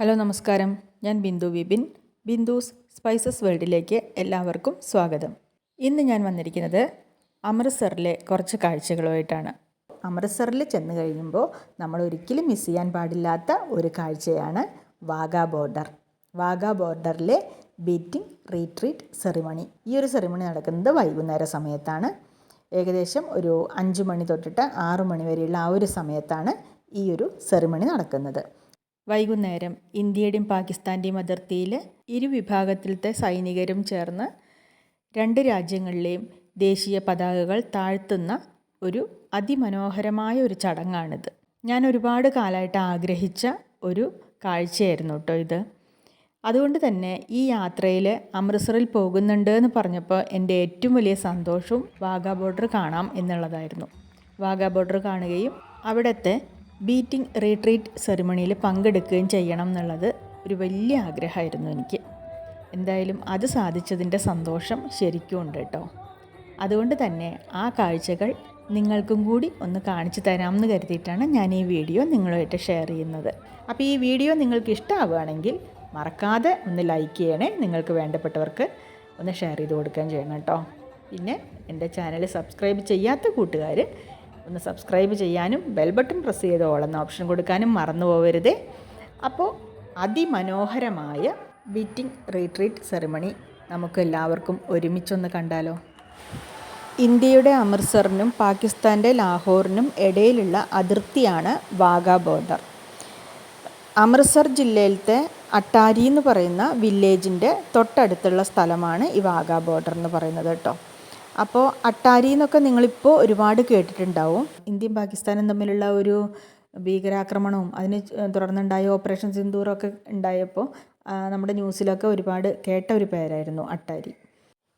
Hello നമസ്കാരം. ഞാൻ Bindu Vipin. ബിന്ദുസ് spices വേൾഡിലേക്ക് എല്ലാവർക്കും സ്വാഗതം. ഇന്ന് ഞാൻ വന്നിരിക്കുന്നത് അമൃത്സറിലെ കുറച്ച് കാഴ്ചകളുമായിട്ടാണ്. അമൃത്സറിൽ ചെന്ന് കഴിയുമ്പോൾ നമ്മൾ ഒരിക്കലും മിസ് ചെയ്യാൻ പാടില്ലാത്ത ഒരു കാഴ്ചയാണ് വാഗ ബോർഡർ. വാഗ ബോർഡറിലെ ബീറ്റിംഗ് റീട്രീറ്റ് സെറിമണി. ഈ ഒരു സെറിമണി നടക്കുന്നത് വൈകുന്നേര സമയത്താണ്. ഏകദേശം ഒരു അഞ്ച് മണി തൊട്ടിട്ട് ആറു മണി വരെയുള്ള ആ ഒരു സമയത്താണ് ഈ ഒരു സെറിമണി നടക്കുന്നത്. വൈകുന്നേരം ഇന്ത്യയുടെയും പാകിസ്ഥാന്റെയും അതിർത്തിയിൽ ഇരു വിഭാഗത്തിലത്തെ സൈനികരും ചേർന്ന് രണ്ട് രാജ്യങ്ങളിലെയും ദേശീയ പതാകകൾ താഴ്ത്തുന്ന ഒരു അതിമനോഹരമായ ഒരു ചടങ്ങാണിത്. ഞാൻ ഒരുപാട് കാലമായിട്ട് ആഗ്രഹിച്ച ഒരു കാഴ്ചയായിരുന്നു കേട്ടോ ഇത്. അതുകൊണ്ട് തന്നെ ഈ യാത്രയിൽ അമൃത്സറിൽ പോകുന്നുണ്ട് എന്ന് പറഞ്ഞപ്പോൾ എന്റെ ഏറ്റവും വലിയ സന്തോഷവും വാഗാ ബോർഡർ കാണാം എന്നുള്ളതായിരുന്നു. വാഗാ ബോർഡർ കാണുകയും അവിടുത്തെ ബീറ്റിംഗ് റീട്രീറ്റ് സെറിമണിയിൽ പങ്കെടുക്കുകയും ചെയ്യണം എന്നുള്ളത് ഒരു വലിയ ആഗ്രഹമായിരുന്നു എനിക്ക്. എന്തായാലും അത് സാധിച്ചതിന്റെ സന്തോഷം ശരിക്കും ഉണ്ട് കേട്ടോ. അതുകൊണ്ട് തന്നെ ആ കാഴ്ചകൾ നിങ്ങൾക്കും കൂടി ഒന്ന് കാണിച്ചു തരാം എന്ന് കരുതിയിട്ടാണ് ഞാൻ ഈ വീഡിയോ നിങ്ങളുമായിട്ട് ഷെയർ ചെയ്യുന്നത്. അപ്പോൾ ഈ വീഡിയോ നിങ്ങൾക്ക് ഇഷ്ടമാവുകയാണെങ്കിൽ മറക്കാതെ ഒന്ന് ലൈക്ക് ചെയ്യണേ. നിങ്ങൾക്ക് വേണ്ടപ്പെട്ടവർക്ക് ഒന്ന് ഷെയർ ചെയ്ത് കൊടുക്കുകയും ചെയ്യണം കേട്ടോ. പിന്നെ എന്റെ ചാനൽ സബ്സ്ക്രൈബ് ചെയ്യാത്ത കൂട്ടുകാർ ഒന്ന് സബ്സ്ക്രൈബ് ചെയ്യാനും ബെൽ ബട്ടൺ പ്രസ് ചെയ്ത് ഓളെന്ന ഓപ്ഷൻ കൊടുക്കാനും മറന്നു പോകരുതേ അപ്പോൾ അതിമനോഹരമായ ബീറ്റിംഗ് റീട്രീറ്റ് സെറിമണി നമുക്ക് എല്ലാവർക്കും ഒരുമിച്ചൊന്ന് കണ്ടാലോ? ഇന്ത്യയുടെ അമൃത്സറിനും പാകിസ്ഥാന്റെ ലാഹോറിനും ഇടയിലുള്ള അതിർത്തിയാണ് വാഗ ബോർഡർ. അമൃത്സർ ജില്ലയിലത്തെ അട്ടാരി എന്ന് പറയുന്ന വില്ലേജിന്റെ തൊട്ടടുത്തുള്ള സ്ഥലമാണ് ഈ വാഗ ബോർഡർ എന്ന് പറയുന്നത് കേട്ടോ. അപ്പോൾ അട്ടാരി എന്നൊക്കെ നിങ്ങളിപ്പോൾ ഒരുപാട് കേട്ടിട്ടുണ്ടാവും. ഇന്ത്യയും പാകിസ്ഥാനും തമ്മിലുള്ള ഒരു ഭീകരാക്രമണവും അതിന് തുടർന്നുണ്ടായ ഓപ്പറേഷൻ സിന്ദൂറൊക്കെ ഉണ്ടായപ്പോൾ നമ്മുടെ ന്യൂസിലൊക്കെ ഒരുപാട് കേട്ട ഒരു പേരായിരുന്നു അട്ടാരി.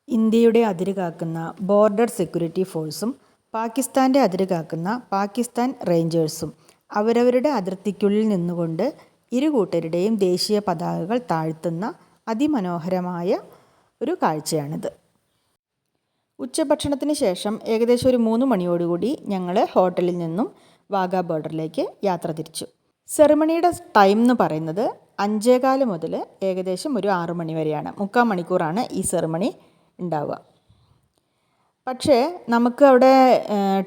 ഇന്ത്യയുടെ അതിര് കാക്കുന്ന ബോർഡർ സെക്യൂരിറ്റി ഫോഴ്സും പാകിസ്ഥാന്റെ അതിര് കാക്കുന്ന പാകിസ്ഥാൻ റേഞ്ചേഴ്സും അവരവരുടെ അതിർത്തിക്കുള്ളിൽ നിന്നുകൊണ്ട് ഇരു കൂട്ടരുടെയും ദേശീയ പതാകകൾ താഴ്ത്തുന്ന അതിമനോഹരമായ ഒരു കാഴ്ചയാണിത്. ഉച്ചഭക്ഷണത്തിന് ശേഷം ഏകദേശം ഒരു മൂന്ന് മണിയോടുകൂടി ഞങ്ങൾ ഹോട്ടലിൽ നിന്നും വാഗാ ബോർഡറിലേക്ക് യാത്ര തിരിച്ചു. സെറിമണിയുടെ ടൈം എന്ന് പറയുന്നത് അഞ്ചേകാൽ മുതൽ ഏകദേശം ഒരു ആറു മണി വരെയാണ്. മുക്കാൽ മണിക്കൂറാണ് ഈ സെറിമണി ഉണ്ടാവുക. പക്ഷേ നമുക്ക് അവിടെ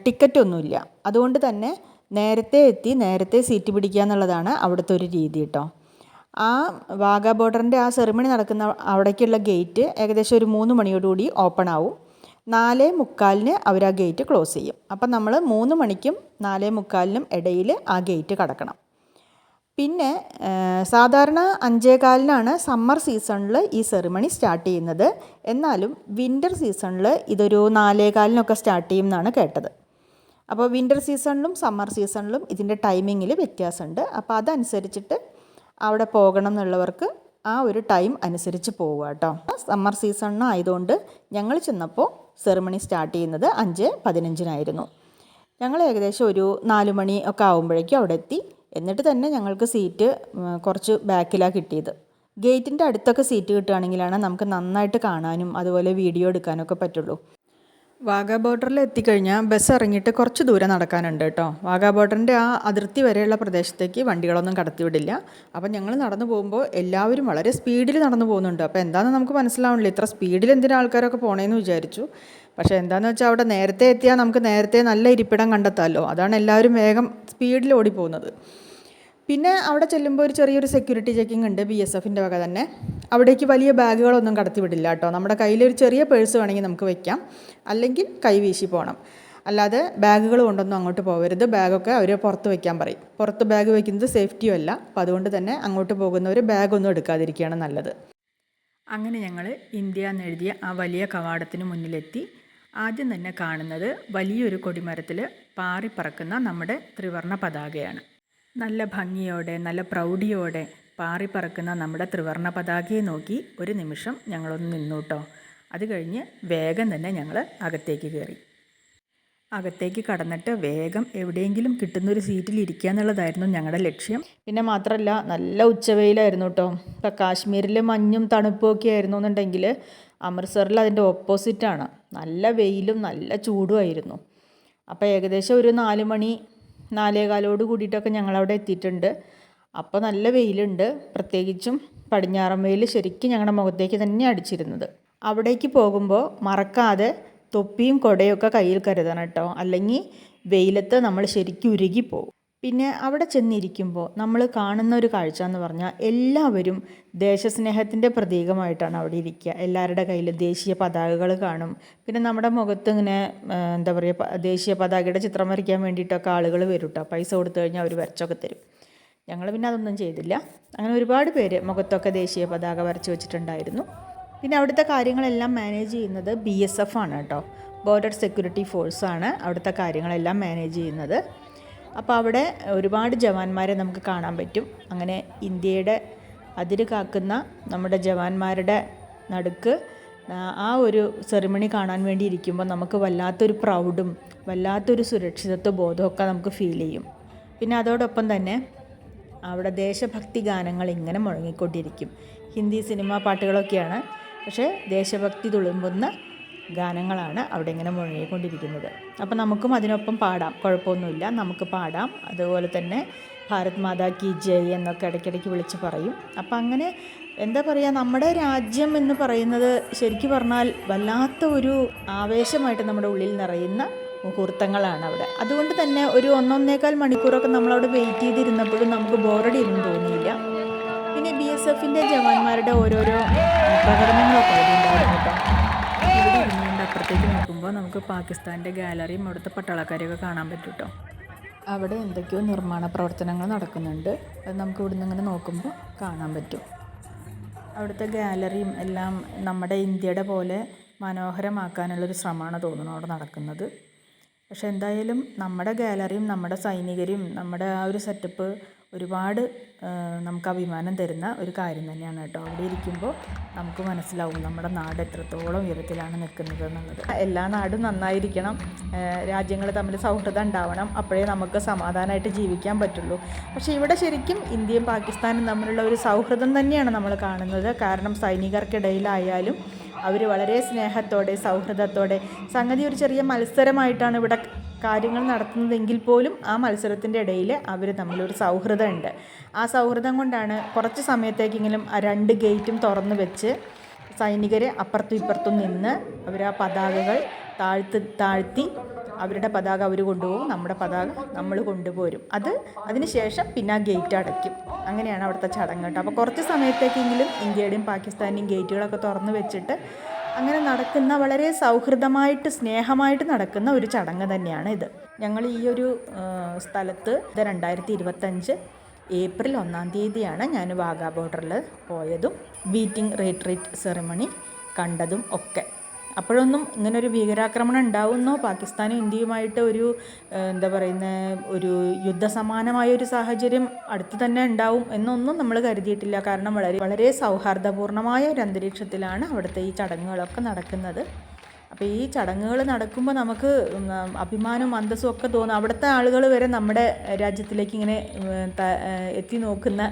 ടിക്കറ്റ് ഒന്നുമില്ല. അതുകൊണ്ട് തന്നെ നേരത്തെ എത്തി നേരത്തെ സീറ്റ് പിടിക്കുക എന്നുള്ളതാണ് അവിടുത്തെ ഒരു രീതി കേട്ടോ. ആ വാഗാ ബോർഡറിന്റെ ആ സെറിമണി നടക്കുന്ന അവിടേക്കുള്ള ഗേറ്റ് ഏകദേശം ഒരു മൂന്ന് മണിയോടുകൂടി ഓപ്പൺ ആവും. നാല് മുക്കാലിന് അവർ ആ ഗേറ്റ് ക്ലോസ് ചെയ്യും. അപ്പം നമ്മൾ മൂന്ന് മണിക്കും നാല് മുക്കാലിനും ഇടയിൽ ആ ഗേറ്റ് കടക്കണം. പിന്നെ സാധാരണ അഞ്ചേകാലിനാണ് സമ്മർ സീസണിൽ ഈ സെറിമണി സ്റ്റാർട്ട് ചെയ്യുന്നത്. എന്നാലും വിന്റർ സീസണിൽ ഇതൊരു നാലേകാലിനൊക്കെ സ്റ്റാർട്ട് ചെയ്യും എന്നാണ് കേട്ടത്. അപ്പോൾ വിന്റർ സീസണിലും സമ്മർ സീസണിലും ഇതിന്റെ ടൈമിങ്ങിൽ വ്യത്യാസമുണ്ട്. അപ്പോൾ അതനുസരിച്ചിട്ട് അവിടെ പോകണം എന്നുള്ളവർക്ക് ആ ഒരു ടൈം അനുസരിച്ച് പോവുക കേട്ടോ. സമ്മർ സീസൺ ആയതുകൊണ്ട് ഞങ്ങൾ ചെന്നപ്പോൾ സെറിമണി സ്റ്റാർട്ട് ചെയ്യുന്നത് അഞ്ച് പതിനഞ്ചിനായിരുന്നു. ഞങ്ങൾ ഏകദേശം ഒരു നാല് മണി ഒക്കെ ആകുമ്പോഴേക്കും അവിടെ എത്തി. എന്നിട്ട് തന്നെ ഞങ്ങൾക്ക് സീറ്റ് കുറച്ച് ബാക്കിലാണ് കിട്ടിയത്. ഗേറ്റിന്റെ അടുത്തൊക്കെ സീറ്റ് കിട്ടുകയാണെങ്കിലാണ് നമുക്ക് നന്നായിട്ട് കാണാനും അതുപോലെ വീഡിയോ എടുക്കാനൊക്കെ പറ്റുള്ളൂ. വാഗാ ബോർഡറിൽ എത്തിക്കഴിഞ്ഞാൽ ബസ് ഇറങ്ങിയിട്ട് കുറച്ച് ദൂരം നടക്കാനുണ്ട് കേട്ടോ. വാഗാ ബോർഡറിന്റെ ആ അതിർത്തി വരെയുള്ള പ്രദേശത്തേക്ക് വണ്ടികളൊന്നും കടത്തിവിടില്ല അപ്പം ഞങ്ങൾ നടന്നു പോകുമ്പോൾ എല്ലാവരും വളരെ സ്പീഡിൽ നടന്നു പോകുന്നുണ്ട്. അപ്പോൾ എന്താണെന്ന് നമുക്ക് മനസ്സിലാവണില്ല. ഇത്ര സ്പീഡിൽ എന്തിനാ ആൾക്കാരൊക്കെ പോണേന്ന് വിചാരിച്ചു. പക്ഷേ എന്താണെന്ന് വെച്ചാൽ അവിടെ നേരത്തെ എത്തിയാൽ നമുക്ക് നേരത്തെ നല്ല ഇരിപ്പിടം കണ്ടെത്താമല്ലോ അതാണ് എല്ലാവരും വേഗം സ്പീഡിൽ ഓടിപ്പോകുന്നത്. പിന്നെ അവിടെ ചെല്ലുമ്പോൾ ഒരു ചെറിയൊരു സെക്യൂരിറ്റി ചെക്കിംഗ് ഉണ്ട് ബി എസ് എഫിന്റെ വക തന്നെ. അവിടേക്ക് വലിയ ബാഗുകളൊന്നും കടത്തിവിടില്ല കേട്ടോ. നമ്മുടെ കയ്യിലൊരു ചെറിയ പേഴ്സ് വേണമെങ്കിൽ നമുക്ക് വെക്കാം. അല്ലെങ്കിൽ കൈ വീശി പോകണം അല്ലാതെ ബാഗുകൾ കൊണ്ടൊന്നും അങ്ങോട്ട് പോകരുത് ബാഗൊക്കെ അവർ പുറത്ത് വയ്ക്കാൻ പറയും. പുറത്ത് ബാഗ് വയ്ക്കുന്നത് സേഫ്റ്റിയും അല്ല. അപ്പോൾ അതുകൊണ്ട് തന്നെ അങ്ങോട്ട് പോകുന്നവർ ബാഗൊന്നും എടുക്കാതിരിക്കുകയാണ് നല്ലത്. അങ്ങനെ ഞങ്ങൾ ഇന്ത്യ എന്നെഴുതിയ ആ വലിയ കവാടത്തിന് മുന്നിലെത്തി. ആദ്യം തന്നെ കാണുന്നത് വലിയൊരു കൊടിമരത്തിൽ പാറിപ്പറക്കുന്ന നമ്മുടെ ത്രിവർണ പതാകയാണ്. നല്ല ഭംഗിയോടെ നല്ല പ്രൗഢിയോടെ പാറിപ്പറക്കുന്ന നമ്മുടെ ത്രിവർണ പതാകയെ നോക്കി ഒരു നിമിഷം ഞങ്ങളൊന്ന് നിന്നു കേട്ടോ അത് കഴിഞ്ഞ് വേഗം തന്നെ ഞങ്ങൾ അകത്തേക്ക് കയറി. അകത്തേക്ക് കടന്നിട്ട് വേഗം എവിടെയെങ്കിലും കിട്ടുന്നൊരു സീറ്റിൽ ഇരിക്കുക എന്നുള്ളതായിരുന്നു ഞങ്ങളുടെ ലക്ഷ്യം. പിന്നെ മാത്രമല്ല നല്ല ഉച്ചവെയിലായിരുന്നു കേട്ടോ ഇപ്പം കാശ്മീരിൽ മഞ്ഞും തണുപ്പും ഒക്കെ ആയിരുന്നു എന്നുണ്ടെങ്കിൽ അമൃത്സറിൽ അതിന്റെ ഓപ്പോസിറ്റാണ് നല്ല വെയിലും നല്ല ചൂടുമായിരുന്നു അപ്പോൾ ഏകദേശം ഒരു നാല് മണി നാലേകാലോട് കൂടിയിട്ടൊക്കെ ഞങ്ങളവിടെ എത്തിയിട്ടുണ്ട്. അപ്പോൾ നല്ല വെയിലുണ്ട്. പ്രത്യേകിച്ചും പടിഞ്ഞാറൻ വെയിൽ ശരിക്കും ഞങ്ങളുടെ മുഖത്തേക്ക് തന്നെ അടിച്ചിരുന്നത്. അവിടേക്ക് പോകുമ്പോൾ മറക്കാതെ തൊപ്പിയും കുടയൊക്കെ കയ്യിൽ കരുതണം കേട്ടോ. അല്ലെങ്കിൽ വെയിലത്ത് നമ്മൾ ശരിക്കും ഉരുകിപ്പോവും പിന്നെ അവിടെ ചെന്നിരിക്കുമ്പോൾ നമ്മൾ കാണുന്ന ഒരു കാഴ്ച എന്ന് പറഞ്ഞാൽ എല്ലാവരും ദേശസ്നേഹത്തിന്റെ പ്രതീകമായിട്ടാണ് അവിടെ ഇരിക്കുക. എല്ലാവരുടെ കയ്യിൽ ദേശീയ പതാകകൾ കാണും. പിന്നെ നമ്മുടെ മുഖത്ത് ഇങ്ങനെ എന്താ പറയുക ദേശീയ പതാകയുടെ ചിത്രം വരയ്ക്കാൻ വേണ്ടിയിട്ടൊക്കെ ആളുകൾ വരും കേട്ടോ പൈസ കൊടുത്തു കഴിഞ്ഞാൽ അവർ വരച്ചൊക്കെ തരും. ഞങ്ങൾ പിന്നെ അതൊന്നും ചെയ്തില്ല. അങ്ങനെ ഒരുപാട് പേര് മുഖത്തൊക്കെ ദേശീയ പതാക വരച്ച് വെച്ചിട്ടുണ്ടായിരുന്നു. പിന്നെ അവിടുത്തെ കാര്യങ്ങളെല്ലാം മാനേജ് ചെയ്യുന്നത് ബി എസ് എഫ് ആണ് കേട്ടോ. ബോർഡർ സെക്യൂരിറ്റി ഫോഴ്സാണ് അവിടുത്തെ കാര്യങ്ങളെല്ലാം മാനേജ് ചെയ്യുന്നത്. അപ്പോൾ അവിടെ ഒരുപാട് ജവാന്മാരെ നമുക്ക് കാണാൻ പറ്റും. അങ്ങനെ ഇന്ത്യയുടെ അതിര് കാക്കുന്ന നമ്മുടെ ജവാന്മാരുടെ നടുക്ക് ആ ഒരു സെറിമണി കാണാൻ വേണ്ടി ഇരിക്കുമ്പോൾ നമുക്ക് വല്ലാത്തൊരു പ്രൗഡും വല്ലാത്തൊരു സുരക്ഷിതത്വ ബോധമൊക്കെ നമുക്ക് ഫീൽ ചെയ്യും. പിന്നെ അതോടൊപ്പം തന്നെ അവിടെ ദേശഭക്തി ഗാനങ്ങൾ ഇങ്ങനെ മുഴങ്ങിക്കൊണ്ടിരിക്കും. ഹിന്ദി സിനിമ പാട്ടുകളൊക്കെയാണ്. പക്ഷേ ദേശഭക്തി തുളുമ്പുന്ന ഗാനങ്ങളാണ് അവിടെ ഇങ്ങനെ മുഴങ്ങിക്കൊണ്ടിരിക്കുന്നത്. അപ്പോൾ നമുക്കും അതിനൊപ്പം പാടാം. കുഴപ്പമൊന്നുമില്ല. നമുക്ക് പാടാം. അതുപോലെ തന്നെ ഭാരത് മാതാ കി ജയ് എന്നൊക്കെ ഇടയ്ക്കിടയ്ക്ക് വിളിച്ച് പറയും. അപ്പം അങ്ങനെ എന്താ പറയുക നമ്മുടെ രാജ്യം എന്ന് പറയുന്നത് ശരിക്കും പറഞ്ഞാൽ വല്ലാത്ത ഒരു ആവേശമായിട്ട് നമ്മുടെ ഉള്ളിൽ നിറയുന്ന മുഹൂർത്തങ്ങളാണ് അവിടെ. അതുകൊണ്ട് തന്നെ ഒരു ഒന്നൊന്നേക്കാൽ മണിക്കൂറൊക്കെ നമ്മളവിടെ വെയിറ്റ് ചെയ്തിരുന്നപ്പോഴും നമുക്ക് ബോറടി ഒന്നും തോന്നിയില്ല. പിന്നെ ബി എസ് എഫിന്റെ ജവാന്മാരുടെ ഓരോരോ പ്രകടനങ്ങളൊക്കെ അപ്പുറത്തേക്ക് നോക്കുമ്പോൾ നമുക്ക് പാകിസ്ഥാന്റെ ഗാലറിയും അവിടുത്തെ പട്ടാളക്കാരെയൊക്കെ കാണാൻ പറ്റും കേട്ടോ അവിടെ എന്തൊക്കെയോ നിർമ്മാണ പ്രവർത്തനങ്ങൾ നടക്കുന്നുണ്ട്. അത് നമുക്ക് ഇവിടുന്ന് ഇങ്ങനെ നോക്കുമ്പോൾ കാണാൻ പറ്റും. അവിടുത്തെ ഗാലറിയും എല്ലാം നമ്മുടെ ഇന്ത്യയുടെ പോലെ മനോഹരമാക്കാനുള്ളൊരു ശ്രമമാണ് തോന്നുന്നു അവിടെ നടക്കുന്നത്. പക്ഷെ എന്തായാലും നമ്മുടെ ഗാലറിയും നമ്മുടെ സൈനികരും നമ്മുടെ ആ ഒരു സെറ്റപ്പ് ഒരുപാട് നമുക്ക് അഭിമാനം തരുന്ന ഒരു കാര്യം തന്നെയാണ് കേട്ടോ. അവിടെ ഇരിക്കുമ്പോൾ നമുക്ക് മനസ്സിലാവും നമ്മുടെ നാട് എത്രത്തോളം ഉയരത്തിലാണ് നിൽക്കുന്നത് എന്നുള്ളത്. എല്ലാ നാടും നന്നായിരിക്കണം രാജ്യങ്ങൾ തമ്മിൽ സൗഹൃദം ഉണ്ടാവണം അപ്പോഴേ നമുക്ക് സമാധാനമായിട്ട് ജീവിക്കാൻ പറ്റുള്ളൂ. പക്ഷേ ഇവിടെ ശരിക്കും ഇന്ത്യയും പാകിസ്ഥാനും തമ്മിലുള്ള ഒരു സൗഹൃദം തന്നെയാണ് നമ്മൾ കാണുന്നത്. കാരണം സൈനികർക്കിടയിലായാലും അവർ വളരെ സ്നേഹത്തോടെ സൗഹൃദത്തോടെ സംഗതി ഒരു ചെറിയ മത്സരമായിട്ടാണ് ഇവിടെ കാര്യങ്ങൾ നടത്തുന്നതെങ്കിൽ പോലും ആ മത്സരത്തിന്റെ ഇടയിൽ അവർ തമ്മിലൊരു സൗഹൃദമുണ്ട്. ആ സൗഹൃദം കൊണ്ടാണ് കുറച്ച് സമയത്തേക്കെങ്കിലും ആ രണ്ട് ഗേറ്റും തുറന്നു വെച്ച് സൈനികരെ അപ്പുറത്തും ഇപ്പുറത്തും നിന്ന് അവർ ആ പതാകകൾ താഴ്ത്തി താഴ്ത്തി അവരുടെ പതാക അവർ കൊണ്ടുപോകും നമ്മുടെ പതാക നമ്മൾ കൊണ്ടുപോരും. അത് അതിന് ശേഷം പിന്നെ ആ ഗേറ്റ് അടയ്ക്കും. അങ്ങനെയാണ് അവിടുത്തെ ചടങ്ങ് കേട്ടോ. അപ്പോൾ കുറച്ച് സമയത്തേക്കെങ്കിലും ഇന്ത്യയുടെയും പാകിസ്ഥാന്റെയും ഗേറ്റുകളൊക്കെ തുറന്നു വെച്ചിട്ട് അങ്ങനെ നടക്കുന്ന വളരെ സൗഹൃദമായിട്ട് സ്നേഹമായിട്ട് നടക്കുന്ന ഒരു ചടങ്ങ് തന്നെയാണ് ഇത്. ഞങ്ങൾ ഈ ഒരു സ്ഥലത്ത് ഇത് രണ്ടായിരത്തി ഇരുപത്തഞ്ച് ഏപ്രിൽ ഒന്നാം തീയതിയാണ് ഞാൻ വാഗാ ബോർഡറിൽ പോയതും ബീറ്റിംഗ് റീട്രീറ്റ് സെറിമണി കണ്ടതും ഒക്കെ. അപ്പോഴൊന്നും ഇങ്ങനൊരു ഭീകരാക്രമണം ഉണ്ടാവുന്നോ? പാകിസ്ഥാനും ഇന്ത്യയുമായിട്ട് ഒരു എന്താ പറയുന്ന ഒരു യുദ്ധസമാനമായ ഒരു സാഹചര്യം അടുത്ത് തന്നെ ഉണ്ടാവും എന്നൊന്നും നമ്മൾ കരുതിയിട്ടില്ല. കാരണം വളരെ വളരെ സൗഹാർദ്ദപൂർണമായ ഒരു അന്തരീക്ഷത്തിലാണ് അവിടുത്തെ ഈ ചടങ്ങുകളൊക്കെ നടക്കുന്നത്. അപ്പോൾ ഈ ചടങ്ങുകൾ നടക്കുമ്പോൾ നമുക്ക് അഭിമാനവും അന്തസ്സും ഒക്കെ തോന്നും. അവിടുത്തെ ആളുകൾ വരെ നമ്മുടെ രാജ്യത്തിലേക്ക് ഇങ്ങനെ എത്തി നോക്കുന്ന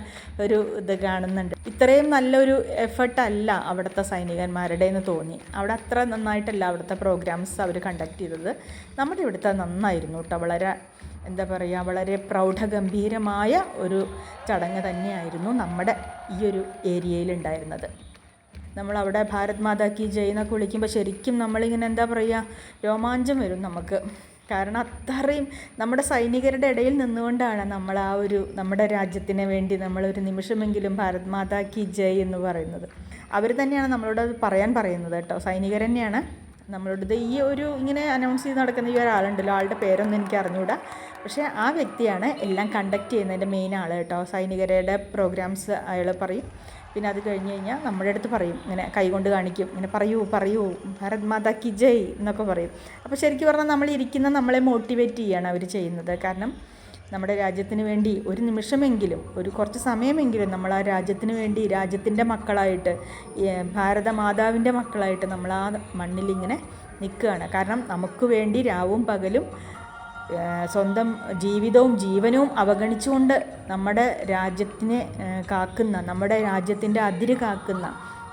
ഒരു ഇത് കാണുന്നുണ്ട്. ഇത്രയും നല്ലൊരു എഫർട്ടല്ല അവിടുത്തെ സൈനികന്മാരുടെ എന്ന് തോന്നി. അവിടെ അത്ര നന്നായിട്ടല്ല അവിടുത്തെ പ്രോഗ്രാംസ് അവർ കണ്ടക്ട് ചെയ്തത്. നമ്മുടെ ഇവിടുത്തെ നന്നായിരുന്നു കേട്ടോ വളരെ എന്താ പറയുക വളരെ പ്രൗഢഗംഭീരമായ ഒരു ചടങ്ങ് തന്നെയായിരുന്നു നമ്മുടെ ഈ ഒരു ഏരിയയിൽ ഉണ്ടായിരുന്നത് നമ്മളവിടെ ഭാരത് മാതാ കി ജയ് എന്നൊക്കെ വിളിക്കുമ്പോൾ ശരിക്കും നമ്മളിങ്ങനെ എന്താ പറയുക രോമാഞ്ചം വരും നമുക്ക്. കാരണം അത്രയും നമ്മുടെ സൈനികരുടെ ഇടയിൽ നിന്നുകൊണ്ടാണ് നമ്മൾ ആ ഒരു നമ്മുടെ രാജ്യത്തിന് വേണ്ടി നമ്മളൊരു നിമിഷമെങ്കിലും ഭാരത് മാതാ കി ജയ് എന്ന് പറയുന്നത്. അവർ തന്നെയാണ് നമ്മളോട് അത് പറയാൻ പറയുന്നത് കേട്ടോ. സൈനികർ തന്നെയാണ് നമ്മളോട് ഈ ഒരു ഇങ്ങനെ അനൗൺസ് ചെയ്ത് നടക്കുന്ന ഈ ഒരാളുണ്ടല്ലോ ആളുടെ പേരൊന്നും എനിക്ക് അറിഞ്ഞുകൂടാ പക്ഷേ ആ വ്യക്തിയാണ് എല്ലാം കണ്ടക്ട് ചെയ്യുന്നതിന്റെ മെയിൻ ആൾ കേട്ടോ. സൈനികരുടെ പ്രോഗ്രാംസ് അയാൾ പറയും. പിന്നെ അത് കഴിഞ്ഞ് കഴിഞ്ഞാൽ നമ്മുടെ അടുത്ത് പറയും ഇങ്ങനെ കൈകൊണ്ട് കാണിക്കും ഇങ്ങനെ പറയൂ പറയൂ ഭാരത് മാതാ കി ജയ് എന്നൊക്കെ പറയും. അപ്പോൾ ശരിക്കും പറഞ്ഞാൽ നമ്മൾ ഇരിക്കുന്ന നമ്മളെ മോട്ടിവേറ്റ് ചെയ്യാണ് അവർ ചെയ്യുന്നത്. കാരണം നമ്മുടെ രാജ്യത്തിന് വേണ്ടി ഒരു നിമിഷമെങ്കിലും ഒരു കുറച്ച് സമയമെങ്കിലും നമ്മൾ ആ രാജ്യത്തിന് വേണ്ടി രാജ്യത്തിന്റെ മക്കളായിട്ട് ഭാരത മാതാവിന്റെ മക്കളായിട്ട് നമ്മൾ ആ മണ്ണിലിങ്ങനെ നിൽക്കുകയാണ്. കാരണം നമുക്ക് വേണ്ടി രാവും പകലും സ്വന്തം ജീവിതവും ജീവനവും അവഗണിച്ചുകൊണ്ട് നമ്മുടെ രാജ്യത്തിനെ കാക്കുന്ന നമ്മുടെ രാജ്യത്തിന്റെ അതിര് കാക്കുന്ന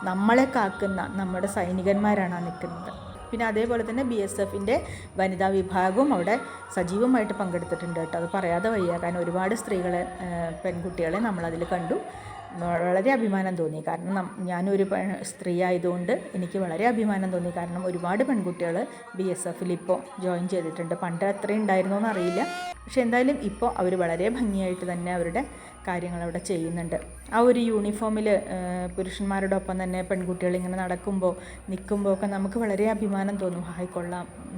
നമ്മളെ കാക്കുന്ന നമ്മുടെ സൈനികന്മാരാണ് നിൽക്കുന്നത്. പിന്നെ അതേപോലെ തന്നെ ബി എസ് എഫിന്റെ വനിതാ വിഭാഗവും അവിടെ സജീവമായിട്ട് പങ്കെടുത്തിട്ടുണ്ട് കേട്ടോ. അത് പറയാതെ വയ്യ. കാരണം ഒരുപാട് സ്ത്രീകളെ പെൺകുട്ടികളെ നമ്മളതിൽ കണ്ടു. വളരെ അഭിമാനം തോന്നി. കാരണം ഞാനൊരു സ്ത്രീ ആയതുകൊണ്ട് എനിക്ക് വളരെ അഭിമാനം തോന്നി. കാരണം ഒരുപാട് പെൺകുട്ടികൾ ബി എസ് എഫിൽ ഇപ്പോൾ ജോയിൻ ചെയ്തിട്ടുണ്ട്. പണ്ട് അത്രയും ഉണ്ടായിരുന്നോ എന്നറിയില്ല പക്ഷെ എന്തായാലും ഇപ്പോൾ അവർ വളരെ ഭംഗിയായിട്ട് തന്നെ അവരുടെ കാര്യങ്ങൾ അവിടെ ചെയ്യുന്നുണ്ട്. ആ ഒരു യൂണിഫോമിൽ പുരുഷന്മാരുടെ ഒപ്പം തന്നെ പെൺകുട്ടികൾ ഇങ്ങനെ നടക്കുമ്പോൾ നിൽക്കുമ്പോൾ ഒക്കെ നമുക്ക് വളരെ അഭിമാനം തോന്നും. ഹായ്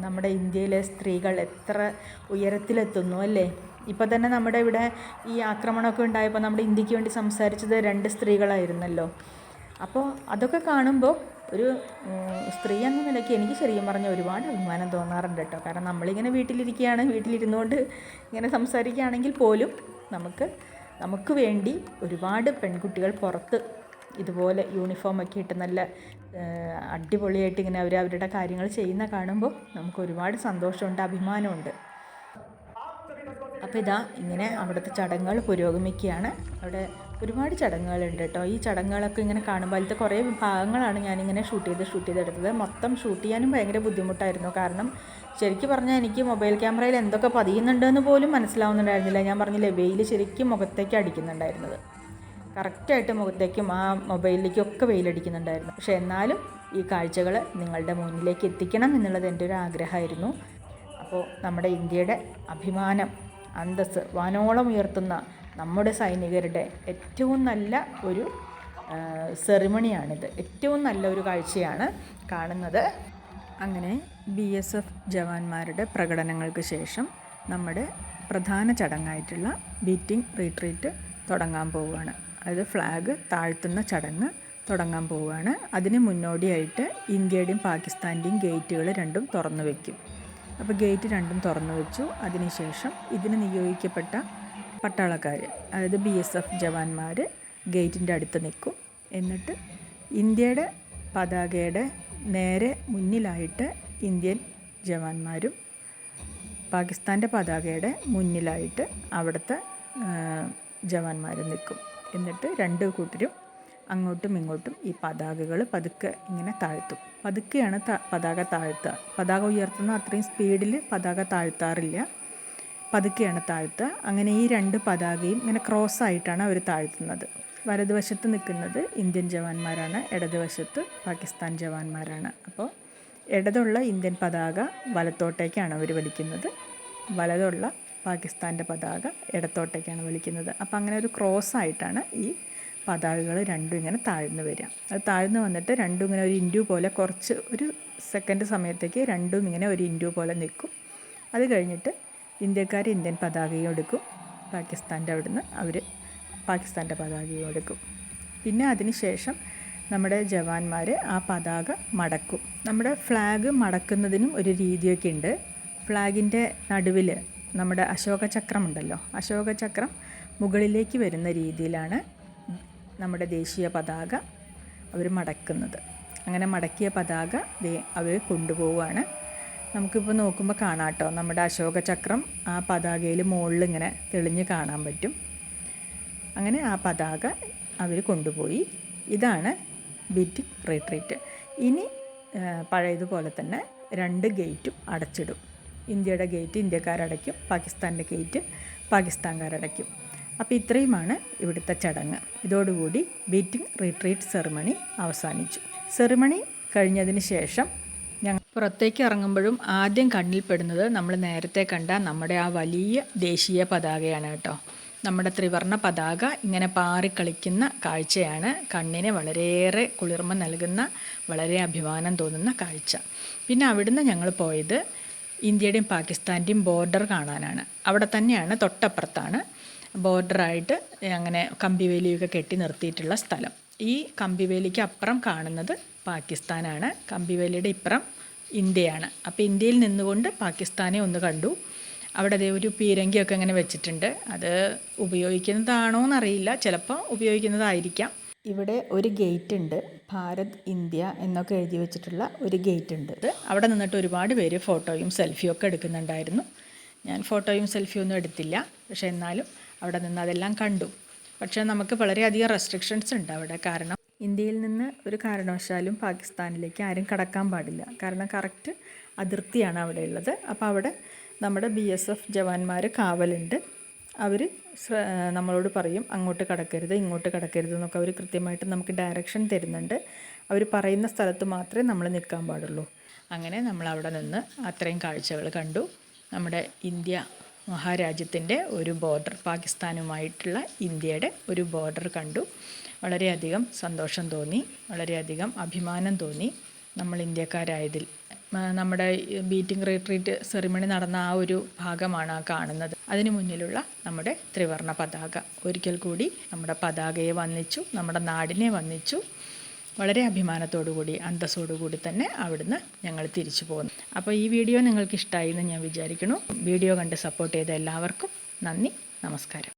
നമ്മുടെ ഇന്ത്യയിലെ സ്ത്രീകൾ എത്ര ഉയരത്തിലെത്തുന്നു അല്ലേ? ഇപ്പോൾ തന്നെ നമ്മുടെ ഇവിടെ ഈ ആക്രമണമൊക്കെ ഉണ്ടായപ്പോൾ നമ്മുടെ ഇന്ത്യയ്ക്ക് വേണ്ടി സംസാരിച്ചത് രണ്ട് സ്ത്രീകളായിരുന്നല്ലോ. അപ്പോൾ അതൊക്കെ കാണുമ്പോൾ ഒരു സ്ത്രീ എന്ന നിലയ്ക്ക് എനിക്ക് ശരിക്കും പറഞ്ഞാൽ ഒരുപാട് അഭിമാനം തോന്നാറുണ്ട് കേട്ടോ. കാരണം നമ്മളിങ്ങനെ വീട്ടിലിരിക്കുകയാണ് വീട്ടിലിരുന്നുകൊണ്ട് ഇങ്ങനെ സംസാരിക്കുകയാണെങ്കിൽ പോലും നമുക്ക് നമുക്ക് വേണ്ടി ഒരുപാട് പെൺകുട്ടികൾ പുറത്ത് ഇതുപോലെ യൂണിഫോമൊക്കെ ഇട്ട് നല്ല അടിപൊളിയായിട്ട് ഇങ്ങനെ അവർ അവരുടെ കാര്യങ്ങൾ ചെയ്യുന്ന കാണുമ്പോൾ നമുക്ക് ഒരുപാട് സന്തോഷമുണ്ട് അഭിമാനമുണ്ട്. അപ്പോൾ ഇതാ ഇങ്ങനെ അവിടുത്തെ ചടങ്ങുകൾ പുരോഗമിക്കുകയാണ്. അവിടെ ഒരുപാട് ചടങ്ങുകളുണ്ട് കേട്ടോ. ഈ ചടങ്ങുകളൊക്കെ ഇങ്ങനെ കാണുമ്പോൾ അതിലത്തെ കുറേ ഭാഗങ്ങളാണ് ഞാനിങ്ങനെ ഷൂട്ട് ചെയ്ത് ഷൂട്ട് ചെയ്തെടുത്തത് മൊത്തം ഷൂട്ട് ചെയ്യാനും ഭയങ്കര ബുദ്ധിമുട്ടായിരുന്നു. കാരണം ശരിക്കും പറഞ്ഞാൽ എനിക്ക് മൊബൈൽ ക്യാമറയിൽ എന്തൊക്കെ പതിയുന്നുണ്ടെന്ന് പോലും മനസ്സിലാവുന്നുണ്ടായിരുന്നില്ല. ഞാൻ പറഞ്ഞില്ലേ വെയിൽ ശരിക്കും മുഖത്തേക്ക് അടിക്കുന്നുണ്ടായിരുന്നത്. കറക്റ്റായിട്ട് മുഖത്തേക്കും ആ മൊബൈലിലേക്കും ഒക്കെ വെയിലടിക്കുന്നുണ്ടായിരുന്നു. പക്ഷെ എന്നാലും ഈ കാഴ്ചകൾ നിങ്ങളുടെ മുന്നിലേക്ക് എത്തിക്കണം എന്നുള്ളത് എന്റെ ഒരു ആഗ്രഹമായിരുന്നു. അപ്പോൾ നമ്മുടെ ഇന്ത്യയുടെ അഭിമാനം അന്തസ്സ് വാനോളം ഉയർത്തുന്ന നമ്മുടെ സൈനികരുടെ ഏറ്റവും നല്ല ഒരു സെറിമണിയാണിത്. ഏറ്റവും നല്ല ഒരു കാഴ്ചയാണ് കാണുന്നത്. അങ്ങനെ ബി എസ് എഫ് ജവാന്മാരുടെ പ്രകടനങ്ങൾക്ക് ശേഷം നമ്മുടെ പ്രധാന ചടങ്ങായിട്ടുള്ള ബീറ്റിംഗ് റീട്രീറ്റ് തുടങ്ങാൻ പോവുകയാണ്. അതായത് ഫ്ലാഗ് താഴ്ത്തുന്ന ചടങ്ങ് തുടങ്ങാൻ പോവുകയാണ്. അതിന് മുന്നോടിയായിട്ട് ഇന്ത്യയുടെയും പാകിസ്ഥാന്റെയും ഗേറ്റുകൾ രണ്ടും തുറന്നു വയ്ക്കും അപ്പോൾ ഗേറ്റ് രണ്ടും തുറന്നു വെച്ചു. അതിനുശേഷം ഇതിന് നിയോഗിക്കപ്പെട്ട പട്ടാളക്കാർ അതായത് ബി എസ് എഫ് ജവാന്മാർ ഗേറ്റിന്റെ അടുത്ത് നിൽക്കും. എന്നിട്ട് ഇന്ത്യയുടെ പതാകയുടെ നേരെ മുന്നിലായിട്ട് ഇന്ത്യൻ ജവാന്മാരും പാകിസ്ഥാന്റെ പതാകയുടെ മുന്നിലായിട്ട് അവിടുത്തെ ജവാന്മാരും നിൽക്കും. എന്നിട്ട് രണ്ട് കൂട്ടരും അങ്ങോട്ടും ഇങ്ങോട്ടും ഈ പതാകകൾ പതുക്കെ ഇങ്ങനെ താഴ്ത്തും. പതുക്കെയാണ് പതാക താഴ്ത്തുക. പതാക ഉയർത്തുന്ന അത്രയും സ്പീഡിൽ പതാക താഴ്ത്താറില്ല. പതുക്കെയാണ് താഴ്ത്തുക. അങ്ങനെ ഈ രണ്ട് പതാകയും ഇങ്ങനെ ക്രോസ് ആയിട്ടാണ് അവർ താഴ്ത്തുന്നത്. വലതുവശത്ത് നിൽക്കുന്നത് ഇന്ത്യൻ ജവാന്മാരാണ് ഇടതുവശത്ത് പാകിസ്ഥാൻ ജവാന്മാരാണ്. അപ്പോൾ ഇടതുള്ള ഇന്ത്യൻ പതാക വലത്തോട്ടേക്കാണ് അവർ വലിക്കുന്നത്. വലതുള്ള പാകിസ്ഥാന്റെ പതാക ഇടത്തോട്ടേക്കാണ് വലിക്കുന്നത്. അപ്പോൾ അങ്ങനെ ഒരു ക്രോസ് ആയിട്ടാണ് ഈ പതാകകൾ രണ്ടും ഇങ്ങനെ താഴ്ന്നു വരിക. അത് താഴ്ന്നു വന്നിട്ട് രണ്ടും ഇങ്ങനെ ഒരു ഇൻഡ്യൂ പോലെ കുറച്ച് ഒരു സെക്കൻഡ് സമയത്തേക്ക് രണ്ടും ഇങ്ങനെ ഒരു ഇൻഡ്യൂ പോലെ നിൽക്കും. അത് കഴിഞ്ഞിട്ട് ഇന്ത്യക്കാർ ഇന്ത്യൻ പതാകയും എടുക്കും. പാകിസ്ഥാന്റെ അവിടുന്ന് അവർ പാകിസ്ഥാന്റെ പതാകയും എടുക്കും. പിന്നെ അതിന് ശേഷം നമ്മുടെ ജവാന്മാർ ആ പതാക മടക്കും. നമ്മുടെ ഫ്ലാഗ് മടക്കുന്നതിനും ഒരു രീതിയൊക്കെ ഉണ്ട്. ഫ്ലാഗിന്റെ നടുവിൽ നമ്മുടെ അശോകചക്രം ഉണ്ടല്ലോ. അശോകചക്രം മുകളിലേക്ക് വരുന്ന രീതിയിലാണ് നമ്മുടെ ദേശീയ പതാക അവർ മടക്കുന്നത്. അങ്ങനെ മടക്കിയ പതാക അവർ കൊണ്ടുപോവുകയാണ്. നമുക്കിപ്പോൾ നോക്കുമ്പോൾ കാണാം കേട്ടോ നമ്മുടെ അശോക ചക്രം ആ പതാകയിൽ മുകളിൽ ഇങ്ങനെ തെളിഞ്ഞ് കാണാൻ പറ്റും. അങ്ങനെ ആ പതാക അവർ കൊണ്ടുപോയി. ഇതാണ് ബിറ്റ് റീട്രീറ്റ്. ഇനി പഴയതുപോലെ തന്നെ രണ്ട് ഗേറ്റും അടച്ചിടും. ഇന്ത്യയുടെ ഗേറ്റ് ഇന്ത്യക്കാരടയ്ക്കും പാകിസ്ഥാന്റെ ഗേറ്റ് പാകിസ്ഥാൻകാരടയ്ക്കും. അപ്പോൾ ഇത്രയുമാണ് ഇവിടുത്തെ ചടങ്ങ്. ഇതോടുകൂടി ബീറ്റിംഗ് റീട്രീറ്റ് സെറിമണി അവസാനിച്ചു. സെറിമണി കഴിഞ്ഞതിന് ശേഷം ഞങ്ങൾ പുറത്തേക്ക് ഇറങ്ങുമ്പോഴും ആദ്യം കണ്ണിൽപ്പെടുന്നത് നമ്മൾ നേരത്തെ കണ്ട നമ്മുടെ ആ വലിയ ദേശീയ പതാകയാണ് കേട്ടോ. നമ്മുടെ ത്രിവർണ പതാക ഇങ്ങനെ പാറിക്കളിക്കുന്ന കാഴ്ചയാണ് കണ്ണിന് വളരെയേറെ കുളിർമ നൽകുന്ന വളരെ അഭിമാനം തോന്നുന്ന കാഴ്ച. പിന്നെ അവിടുന്ന് ഞങ്ങൾ പോയത് ഇന്ത്യയുടെയും പാകിസ്ഥാന്റെയും ബോർഡർ കാണാനാണ്. അവിടെ തന്നെയാണ് തൊട്ടപ്പുറത്താണ്. ബോർഡറായിട്ട് അങ്ങനെ കമ്പിവേലിയൊക്കെ കെട്ടി നിർത്തിയിട്ടുള്ള സ്ഥലം. ഈ കമ്പിവേലിക്ക് അപ്പുറം കാണുന്നത് പാകിസ്ഥാനാണ്. കമ്പിവേലിയുടെ ഇപ്പുറം ഇന്ത്യയാണ്. അപ്പോൾ ഇന്ത്യയിൽ നിന്നുകൊണ്ട് പാകിസ്ഥാനെ ഒന്ന് കണ്ടു. അവിടെ അതേ ഒരു പീരങ്കിയൊക്കെ ഇങ്ങനെ വെച്ചിട്ടുണ്ട്. അത് ഉപയോഗിക്കുന്നതാണോ എന്നറിയില്ല ചിലപ്പോൾ ഉപയോഗിക്കുന്നതായിരിക്കാം. ഇവിടെ ഒരു ഗേറ്റ് ഉണ്ട് ഭാരത് ഇന്ത്യ എന്നൊക്കെ എഴുതി വെച്ചിട്ടുള്ള ഒരു ഗേറ്റ് ഉണ്ട് അവിടെ നിന്നിട്ട് ഒരുപാട് പേര് ഫോട്ടോയും സെൽഫിയും ഒക്കെ എടുക്കുന്നുണ്ടായിരുന്നു. ഞാൻ ഫോട്ടോയും സെൽഫിയും ഒന്നും എടുത്തില്ല. പക്ഷേ എന്നാലും അവിടെ നിന്ന് അതെല്ലാം കണ്ടു. പക്ഷേ നമുക്ക് വളരെയധികം റെസ്ട്രിക്ഷൻസ് ഉണ്ട് അവിടെ. കാരണം ഇന്ത്യയിൽ നിന്ന് ഒരു കാരണവശാലും പാകിസ്ഥാനിലേക്ക് ആരും കടക്കാൻ പാടില്ല. കാരണം കറക്റ്റ് അതിർത്തിയാണ് അവിടെ ഉള്ളത്. അപ്പോൾ അവിടെ നമ്മുടെ ബി എസ് എഫ് ജവാന്മാർ കാവലുണ്ട്. അവർ നമ്മളോട് പറയും അങ്ങോട്ട് കടക്കരുത് ഇങ്ങോട്ട് കടക്കരുത് എന്നൊക്കെ അവർ കൃത്യമായിട്ട് നമുക്ക് ഡയറക്ഷൻ തരുന്നുണ്ട്. അവർ പറയുന്ന സ്ഥലത്ത് മാത്രമേ നമ്മൾ നിൽക്കാൻ പാടുള്ളൂ. അങ്ങനെ നമ്മൾ അവിടെ നിന്ന് അത്രയും കാഴ്ചകൾ കണ്ടു. നമ്മുടെ ഇന്ത്യ മഹാരാജ്യത്തിന്റെ ഒരു ബോർഡർ പാകിസ്ഥാനുമായിട്ടുള്ള ഇന്ത്യയുടെ ഒരു ബോർഡർ കണ്ടു. വളരെയധികം സന്തോഷം തോന്നി വളരെയധികം അഭിമാനം തോന്നി നമ്മൾ ഇന്ത്യക്കാരായതിൽ. നമ്മുടെ ബീറ്റിംഗ് റിട്രീറ്റ് സെറിമണി നടന്ന ആ ഒരു ഭാഗമാണ് ആ കാണുന്നത്. അതിന് മുന്നിലുള്ള നമ്മുടെ ത്രിവർണ പതാക. ഒരിക്കൽ കൂടി നമ്മുടെ പതാകയെ വന്നിച്ചു നമ്മുടെ നാടിനെ വന്നിച്ചു വളരെ അഭിമാനത്തോടുകൂടി അന്തസ്സോടുകൂടി അന്തസ്സോടു കൂടി തന്നെ അവിടുന്ന് ഞങ്ങൾ തിരിച്ചു പോകുന്നു അപ്പോൾ ഈ വീഡിയോ നിങ്ങൾക്ക് ഇഷ്ടമായി എന്ന് ഞാൻ വിചാരിക്കുന്നു. വീഡിയോ കണ്ട് സപ്പോർട്ട് ചെയ്ത എല്ലാവർക്കും നന്ദി നമസ്കാരം.